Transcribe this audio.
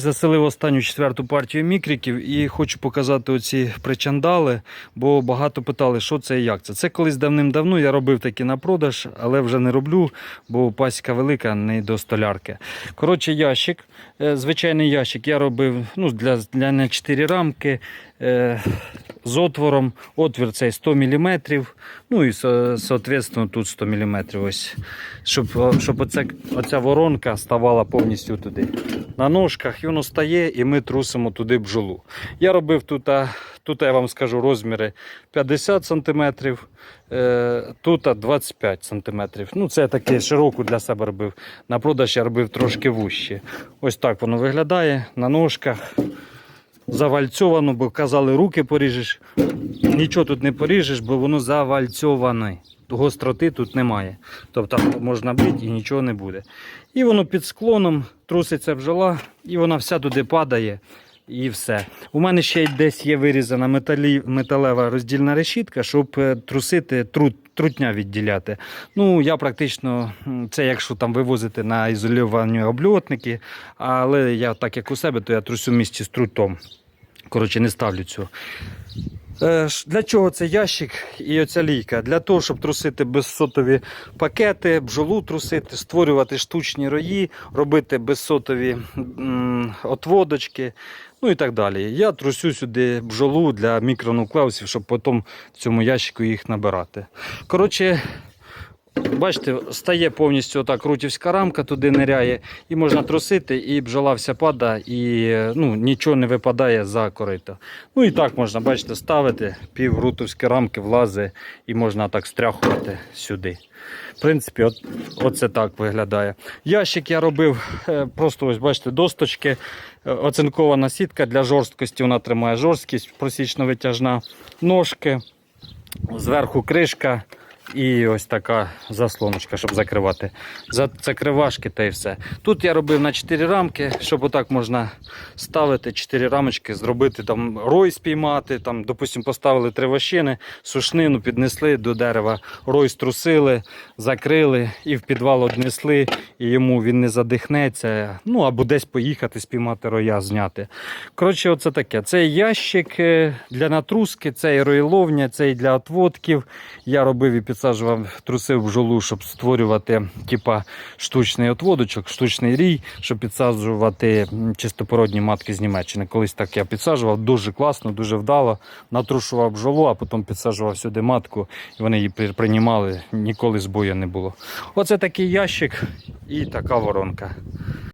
Заселив останню четверту партію мікриків і хочу показати оці причандали, бо багато питали, що це і як це. Це колись давним-давно я робив такі на продаж, але вже не роблю, бо пасіка велика, не до столярки. Коротше, ящик, е, звичайний ящик я робив ну, для, для на 4 рамки е, з отвором. Отвір цей 100 мм, ну і со- соответственно тут 100 мм. Ось, щоб, щоб оце, оця воронка ставала повністю туди. На ножках і воно стає, і ми трусимо туди бджолу. Я робив тут, тут я вам скажу розміри 50 см, е, тут 25 см. Ну, це таке широку для себе робив. На продаж я робив трошки вужче. Ось так воно виглядає на ножках. Завальцьовано, бо казали, руки поріжеш. Нічого тут не поріжеш, бо воно завальцьоване. Гостроти тут немає. Тобто можна бити і нічого не буде. І воно під склоном труситься бджола, і вона вся туди падає. І все. У мене ще десь є вирізана металі, металева роздільна решітка, щоб е, трусити трут, трутня відділяти. Ну, я практично, це якщо там вивозити на ізольовані обльотники, але я так як у себе, то я трусю в місті з трутом. Коротше, не ставлю цього. Е, Для чого цей ящик і оця лійка? Для того, щоб трусити безсотові пакети, бджолу трусити, створювати штучні рої, робити безсотові отводочки, ну і так далі. Я трусю сюди бджолу для мікронуклеусів, щоб потім в цьому ящику їх набирати. Коротше, Бачите, стає повністю отак рутівська рамка, туди ниряє, і можна трусити, і бджола вся падає, і ну, нічого не випадає за корито. Ну і так можна, бачите, ставити, пів рутовські рамки влазить і можна так стряхувати сюди. В принципі, от, оце так виглядає. Ящик я робив е, просто ось бачите, досточки, е, оцинкована сітка для жорсткості, вона тримає жорсткість, просічно-витяжна, ножки, зверху кришка. І ось така заслоночка, щоб закривати. Закривашки та й все. Тут я робив на 4 рамки, щоб отак можна ставити 4 рамочки, зробити там рой спіймати. Там, допустимо, поставили три вощини, сушнину піднесли до дерева, рой струсили, закрили і в підвал однесли, і йому він не задихнеться. Ну або десь поїхати, спіймати роя, зняти. Коротше, оце таке. Це ящик е, для натруски, це і роїловня, це і для отводків. Я робив і підсаджував, трусив бджолу, щоб створювати типа штучний отводочок, штучний рій, щоб підсаджувати чистопородні матки з Німеччини. Колись так я підсаджував, дуже класно, дуже вдало. Натрушував бджолу, а потім підсаджував сюди матку, і вони її при- приймали. Ніколи збою не було. Оце такий ящик і така воронка.